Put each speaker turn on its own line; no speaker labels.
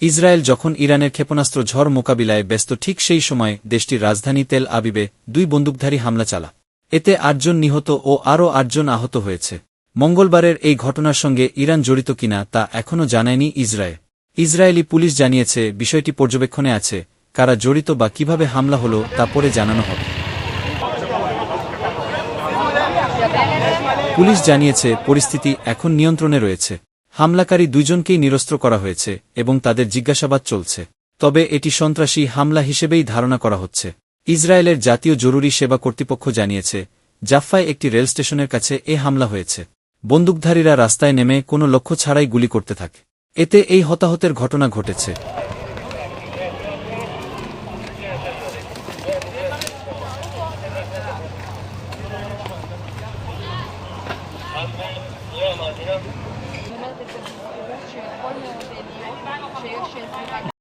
Israel যখন ইরানের ক্ষেপণাস্ত্র ঝড় মোকাবিলায় ব্যস্ত ঠিক সেই সময় দেশটির রাজধানী তেল আবিবে দুই বন্দুকধারী হামলা চালা। এতে আটজন নিহত ও আরও আটজন আহত হয়েছে। মঙ্গলবারের এই ঘটনার সঙ্গে ইরান জড়িত কিনা তা এখনও জানায়নি ইসরায়েল। ইসরায়েলি পুলিশ জানিয়েছে, বিষয়টি পর্যবেক্ষণে আছে, কারা জড়িত বা কীভাবে হামলা হল তা পরে জানানো হবে। পুলিশ জানিয়েছে, পরিস্থিতি এখন নিয়ন্ত্রণে রয়েছে। হামলাকারী দুইজনকেই নিরস্ত্র করা হয়েছে এবং তাদের জিজ্ঞাসাবাদ চলছে। তবে এটি সন্ত্রাসী হামলা হিসেবেই ধারণা করা হচ্ছে। ইসরায়েলের জাতীয় জরুরি সেবা কর্তৃপক্ষ জানিয়েছে জাফায় একটি রেল স্টেশনের কাছে এ হামলা হয়েছে। বন্দুকধারীরা রাস্তায় নেমে কোনো লক্ষ্য ছাড়াই গুলি করতে থাকে। এতে এই হতাহতের ঘটনা ঘটেছে। Şeye şey